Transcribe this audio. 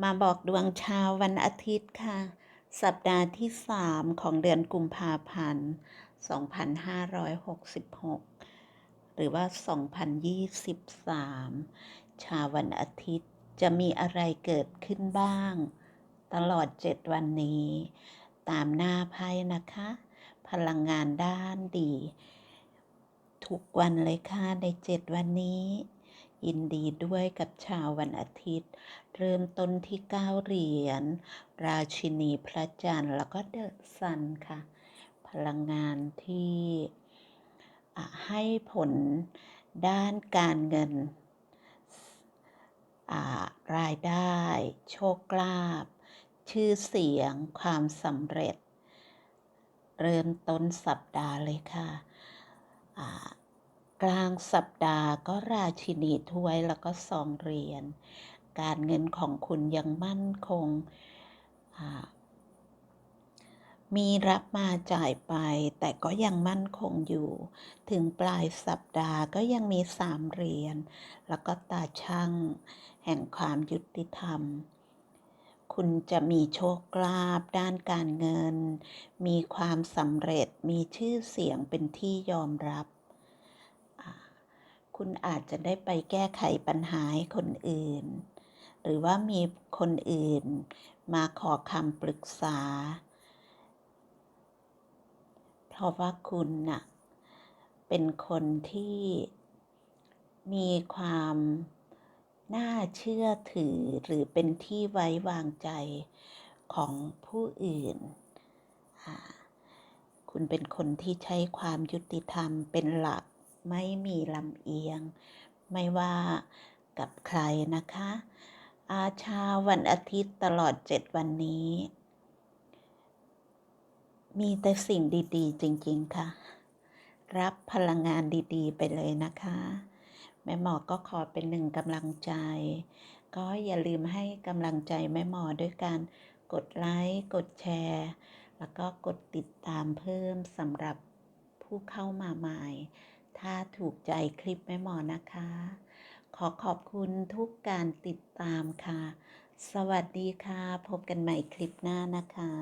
มาบอกดวงชาววันอาทิตย์ค่ะ สัปดาห์ที่ 3 ของเดือนกุมภาพันธ์ 2566 หรือว่า 2023 ชาววันอาทิตย์จะมีอะไรเกิดขึ้นบ้าง ตลอด 7 วันนี้ ตามหน้าไพ่นะคะ พลังงานด้านดี ทุกวันเลยค่ะใน 7 วันนี้ ยินดีด้วยกับชาววันอาทิตย์ เริ่มต้นที่ 9 เหรียญ ราชินีพระจันทร์แล้วก็เดอะซันค่ะ พลังงานที่ให้ผลด้านการเงิน รายได้ โชคลาภ ชื่อเสียง ความสำเร็จ เริ่มต้นสัปดาห์เลยค่ะ กลางสัปดาห์ก็ราชินีถ้วยแล้วก็สองเหรียญการเงินของคุณยังมั่นคง มีรับมาจ่ายไปแต่ก็ยังมั่นคงอยู่ ถึงปลายสัปดาห์ก็ยังมีสามเหรียญแล้วก็ตาช่างแห่งความยุติธรรม คุณจะมีโชคลาภด้านการเงิน มีความสำเร็จมีชื่อเสียงเป็นที่ยอมรับ คุณอาจจะได้ไปแก้ไขปัญหาให้คนอื่น หรือว่ามีคนอื่นมาขอคำปรึกษา เพราะว่าคุณน่ะเป็นคนที่มีความน่าเชื่อถือหรือเป็นที่ไว้วางใจของผู้อื่น คุณเป็นคนที่ใช้ความยุติธรรมเป็นหลัก ไม่มีลำเอียง ไม่ว่ากับใครนะคะ อาชาวันอาทิตย์ตลอด7วันนี้ มีแต่สิ่งดีๆ จริง ๆ ค่ะ รับพลังงานดีๆ ไปเลยนะคะ แม่หมอก็ขอเป็นหนึ่งกำลังใจ ก็อย่าลืมให้กำลังใจแม่หมอด้วยการกดไลค์ กดแชร์ แล้วก็กดติดตามเพิ่มสำหรับผู้เข้ามาใหม่ ถ้าถูกใจคลิปแม่หมอนะคะ ขอขอบคุณทุกการติดตามค่ะ สวัสดีค่ะ พบกันใหม่คลิปหน้านะคะ